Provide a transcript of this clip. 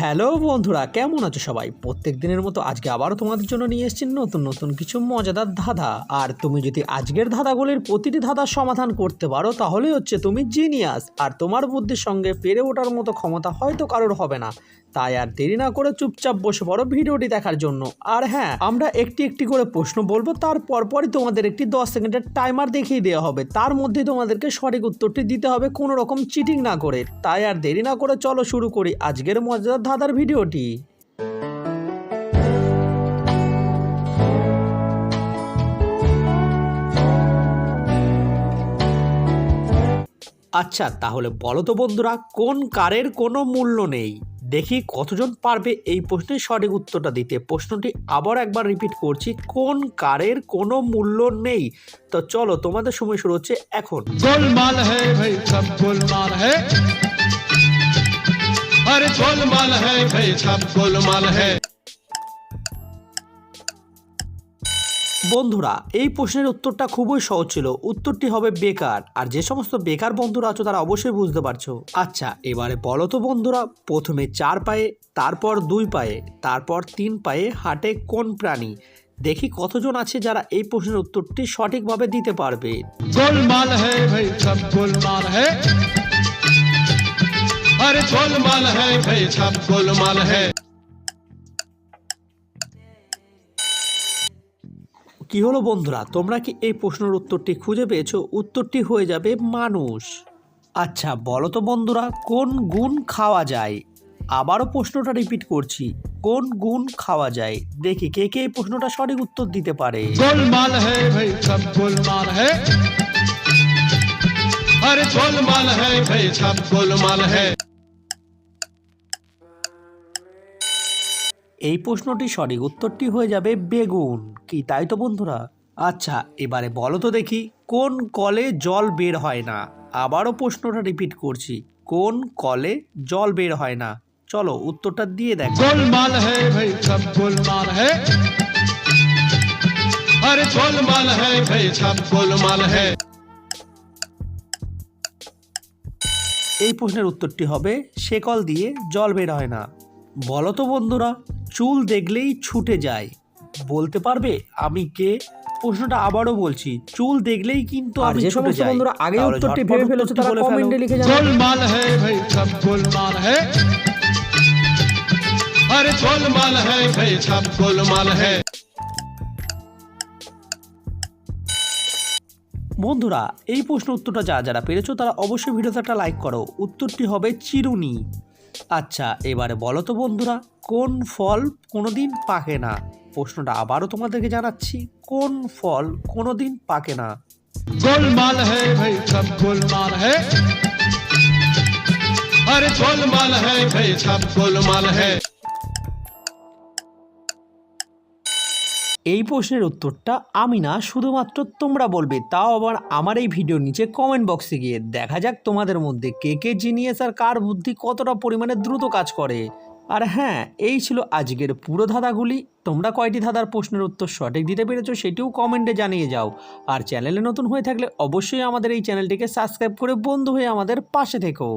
Hello বন্ধুরা, কেমন আছো সবাই? প্রত্যেক দিনের মতো আজকে আবারও তোমাদের জন্য নিয়ে এসেছি নতুন নতুন কিছু মজাদার ধাঁধা। আর তুমি যদি আজকের ধাঁধাগুলির প্রতিটি ধাঁধার সমাধান করতে পারো, তাহলে হচ্ছে তুমি জিনিয়াস আর তোমার বুদ্ধির সঙ্গে পেরে ওঠার মতো ক্ষমতা হয়তো কারোর হবে না। তাই আর দেরি না করে চুপচাপ বসে পড়ো ভিডিওটি দেখার জন্য। আর হ্যাঁ আমরা একটি একটি করে প্রশ্ন বলব, তার পরপরই তোমাদের একটি দশ সেকেন্ডের টাইমার দেখিয়ে দেওয়া হবে। তার মধ্যে তোমাদেরকে সঠিক উত্তরটি দিতে হবে কোনো রকম চিটিং না করে। তাই আর দেরি না করে চলো শুরু করি আজকের মজাদার ধাঁধার ভিডিওটি। আচ্ছা তাহলে বলো তো বন্ধুরা, কোন কারের কোনো মূল্য নেই? দেখি কতজন পারবে এই প্রশ্নের সঠিক উত্তরটা দিতে। প্রশ্নটি আবার একবার রিপিট করছি, কোন কারের কোনো মূল্য নেই? তো চলো, তোমাদের সময় শুরু হচ্ছে এখন। হ্যাঁ ভাই, সব হ্যাঁ अरे गोलमाल है भाई सब गोलमाल है বন্ধুরা এই প্রশ্নের উত্তরটা খুবই সহজ ছিল উত্তরটি হবে বেকার আর যে সমস্ত বেকার বন্ধুরা আছো তারা অবশ্যই বুঝতে পারছো আচ্ছা এবারে বলো তো বন্ধুরা প্রথমে চার পায়ে তারপর দুই পায়ে তারপর তিন পায়ে হাঁটে কোন প্রাণী দেখি কতজন আছে যারা এই প্রশ্নের উত্তরটি সঠিকভাবে দিতে পারবে गोलमाल है भाई सब गोलमाल है अरे गोलमाल है भाई सब गोलमाल है কি হলো বন্ধুরা তোমরা কি এই প্রশ্নের উত্তরটি খুঁজে পেয়েছো উত্তরটি হয়ে যাবে মানুষ আচ্ছা বলো তো বন্ধুরা কোন গুণ খাওয়া যায় আবারও প্রশ্নটা রিপিট করছি কোন গুণ খাওয়া যায় দেখি কে কে এই প্রশ্নটা সঠিক উত্তর দিতে পারে गोलमाल है भाई सब गोलमाल है अरे गोलमाल है भाई सब गोलमाल है এই প্রশ্নটি সঠিক উত্তরটি হয়ে যাবে বেগুন। কি তাই তো বন্ধুরা? আচ্ছা এবারে বলো তো দেখি কোন কলে জল বের হয় না? আবারও প্রশ্নটা রিপিট করছি কোন কলে জল বের হয় না? চলো উত্তরটা দিয়ে দেখ। ভাই এই প্রশ্নের উত্তরটি হবে সে কল দিয়ে জল বের হয় না। বলো তো বন্ধুরা চুল দেখলেই ছুটে যায়। বলতে পারবে আমি কে? প্রশ্নটা আবারও বলছি চুল দেখলেই কিন্তু আমি ছুটে যাই। বন্ধুরা আগে উত্তরটি ভেবে ফেলেছো তারা কমেন্টে লিখে জানাও গোলমাল হে ভাই সব গোলমাল হে। আরে গোলমাল হে ভাই সব গোলমাল হে। বন্ধুরা এই প্রশ্ন উত্তরটা যা যারা পেরেছ তারা অবশ্যই ভিডিওতে একটা লাইক করো। উত্তরটি হবে চিরুনি। আচ্ছা এবারে বলো তো বন্ধুরা, কোন ফল কোনো দিন পাকে না? প্রশ্নটা আবারও তোমাদেরকে জানাচ্ছি, কোন ফল কোনো দিন পাকে না? গোলমাল ভাই গোলমাল গোলমাল ভাই এই প্রশ্নের উত্তরটা আমি না, শুধুমাত্র তোমরা বলবে। তাও আবার আমার এই ভিডিওর নিচে কমেন্ট বক্সে গিয়ে দেখা যাক তোমাদের মধ্যে কে কে জিনিয়াস আর কার বুদ্ধি কতটা পরিমাণে দ্রুত কাজ করে। আর হ্যাঁ এই ছিল আজকের পুরো ধাঁধাগুলি। তোমরা কয়টি ধাঁধার প্রশ্নের উত্তর সঠিক দিতে পেরেছ সেটিও কমেন্টে জানিয়ে যাও। আর চ্যানেলে নতুন হয়ে থাকলে অবশ্যই আমাদের এই চ্যানেলটিকে সাবস্ক্রাইব করে বন্ধু হয়ে আমাদের পাশে থেকো।